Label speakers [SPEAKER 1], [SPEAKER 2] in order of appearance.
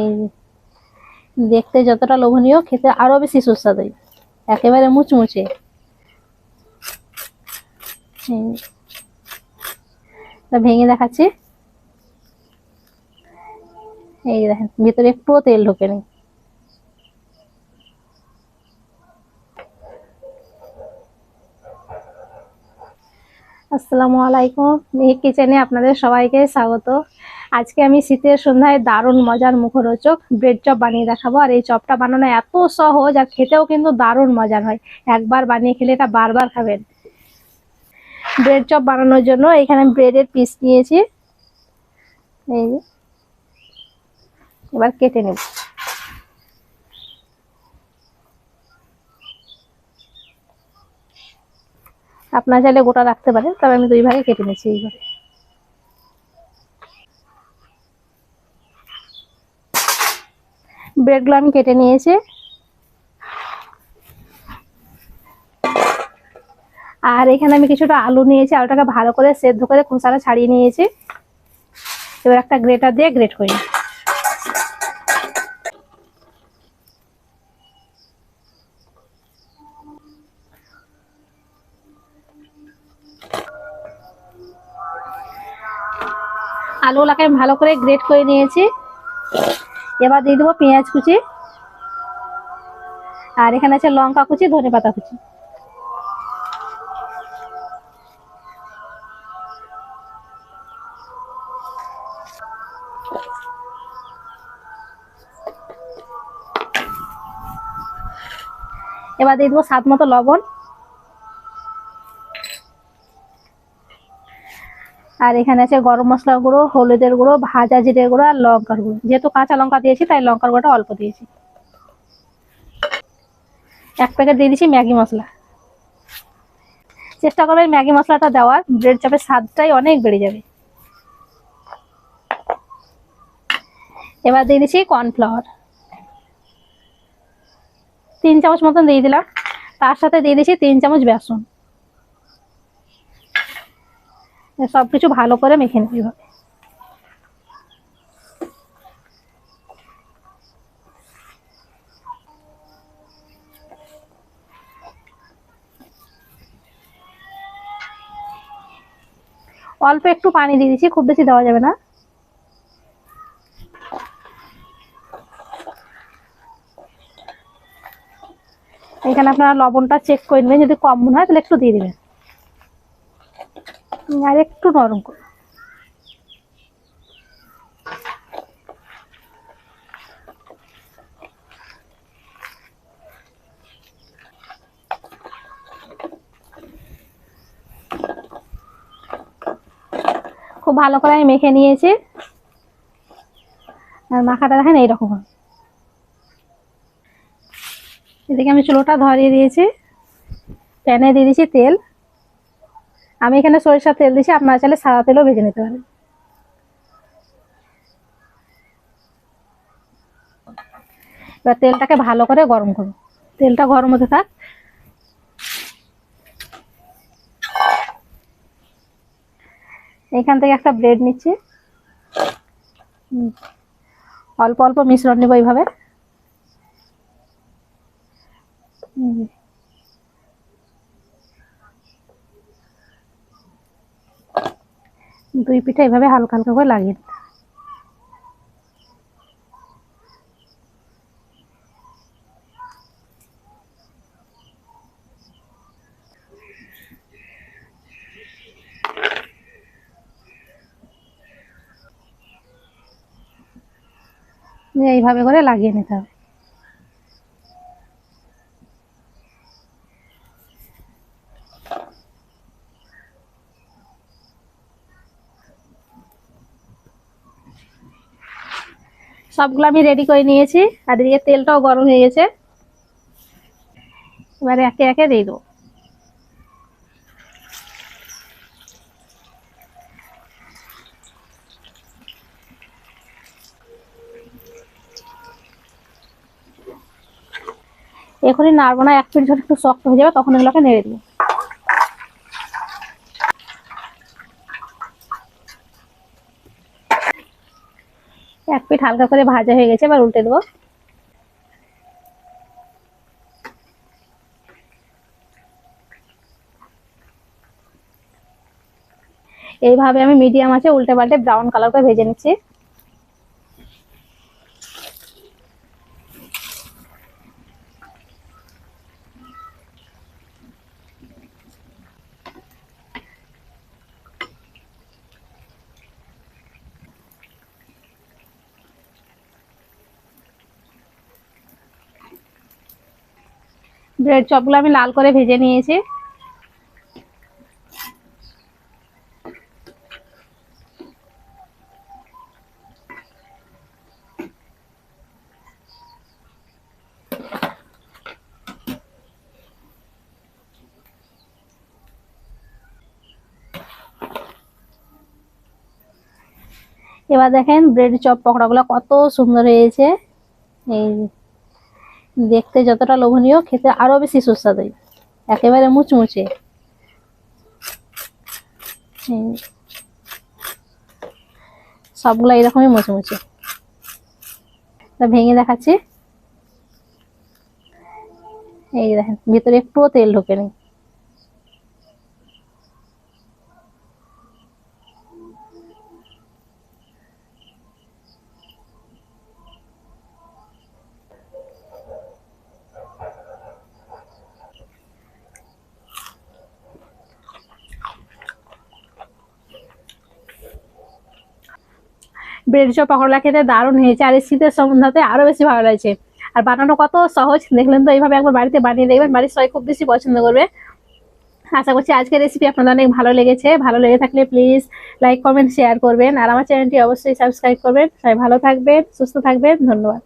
[SPEAKER 1] এই। দেখতে যতটা লোভনীয়, খেতে আরও বেশি সুস্বাদু। একেবারে মুচমুচে। এই ভেঙে দেখাচ্ছি। এই দেখেন, ভিতরে একটুও তেল ঢোকে নেই। আসসালামু আলাইকুম। মেহিক কিচেনে আপনাদের সবাইকে স্বাগত। আজকে আমি শীতের সন্ধ্যায় দারুণ মজার মুখরোচক ব্রেড চপ বানিয়ে দেখাবো। আর এই চপটা বানানো এত সহজ আর খেতেও কিন্তু দারুণ মজার হয়। একবার বানিয়ে খেলে এটা বারবার খাবেন। ব্রেড চপ বানানোর জন্য এখানে ব্রেডের পিস নিয়েছি। এই এবার কেটে নেব। আপনার চাইলে গোটা রাখতে পারেন, তবে আমি দুই ভাগে কেটে নিচ্ছি এইভাবে। ব্রেডগুলো আমি কেটে নিয়েছি। আর এখানে আমি কিছুটা আলু নিয়েছি, আলুটাকে ভালো করে সেদ্ধ করে খোসাটা ছাড়িয়ে নিয়েছি। এবার একটা গ্রেটার দিয়ে গ্রেট করি আলুগুলাকে আমি ভালো করে গ্রেট করে নিয়েছি। এবার দিয়ে দেবো পেঁয়াজ কুচি। আর এখানে আছে লঙ্কা কুচি, ধনে পাতা কুচি। এবার দিয়ে দেবো স্বাদ মতো লবণ। আর এখানে আছে গরম মশলা গুঁড়ো, হলুদের গুঁড়ো, ভাজা জিরের গুঁড়ো আর লঙ্কার গুঁড়ো। যেহেতু কাঁচা লঙ্কা দিয়েছি, তাই লঙ্কার গুঁড়োটা অল্প দিয়েছি। এক প্যাকেট দিয়ে দিচ্ছি ম্যাগি মশলা। চেষ্টা করবেন ম্যাগি মশলাটা দেওয়ার। ব্রেড চপের স্বাদটাই অনেক বেড়ে যাবে। এবার দিয়ে দিচ্ছি কর্নফ্লাওয়ার। তিন চামচ মতন দিয়ে দিলাম। তার সাথে দিয়ে দিচ্ছি তিন চামচ বেসন। সব কিছু ভালো করে মেখে নিতে হবে অল্প একটু পানি দিয়ে দিচ্ছি, খুব বেশি দেওয়া যাবে না। এখানে আপনারা লবণটা চেক করে নেবেন, যদি কম মনে হয় তাহলে একটু দিয়ে দিবেন। আর একটু নরম করে। খুব ভালো করে আমি মেখে নিয়েছি। আর মাখাটা দেখেন এইরকম এদিকে আমি চুলোটা ধরিয়ে দিয়েছি। প্যানে দিয়ে দিয়েছি তেল। আমি এখানে সরিষার তেল দিয়েছি আপনারা চাইলে সাদা তেলও ভেজে নিতে পারেন। এবার তেলটাকে ভালো করে গরম করুন। তেলটা গরম হতে থাক। এখান থেকে একটা ব্রেড নিচ্ছি। অল্প অল্প মিশ্রণ নেব এইভাবে। দুই পিঠা এইভাবে হালকা হালকা করে লাগিয়ে দিতে। এইভাবে করে লাগিয়ে নিতে হবে সবগুলো আমি রেডি করে নিয়েছি। আর এদিকে তেলটাও গরম হয়ে গেছে। এবারে একে একে দিয়ে দেবো। এখনই নাড়বো না, এক মিনিট একটু শক্ত হয়ে যাবে, তখন এগুলোকে নেড়ে দেবো। পিঠ হালকা করে ভাজা হয়ে গেছে, এবার উল্টে দেবো। এইভাবে আমি মিডিয়াম আছে, উল্টে পাল্টে ব্রাউন কালার করে ভেজে নিচ্ছি। ব্রেড চপগুলো আমি লাল করে ভেজে নিয়েছি এবার দেখেন ব্রেড চপ পকোড়াগুলো কত সুন্দর হয়েছে এই। দেখতে যতটা লোভনীয়, খেতে আরও বেশি সুস্বাদু। একেবারে মুচমুচে। সবগুলো এরকমই মুচমুচে। ভেঙে দেখাচ্ছি। এই দেখেন, ভিতরে একটুও তেল ঢোকে ব্রেড চপ, পকোড়া খেতে দারুণ হয়েছে আর এই শীতের সন্ধ্যাতে আরও বেশি ভালো লাগছে। আর বানানো কত সহজ, দেখলেন তো এইভাবে একবার বাড়িতে বানিয়ে দেখবেন, বাড়ির সবাই খুব বেশি পছন্দ করবে। আশা করছি আজকের রেসিপি আপনাদের অনেক ভালো লেগেছে। ভালো লেগে থাকলে প্লিজ লাইক কমেন্ট শেয়ার করবেন। আর আমার চ্যানেলটি অবশ্যই সাবস্ক্রাইব করবেন। সবাই ভালো থাকবেন, সুস্থ থাকবেন। ধন্যবাদ।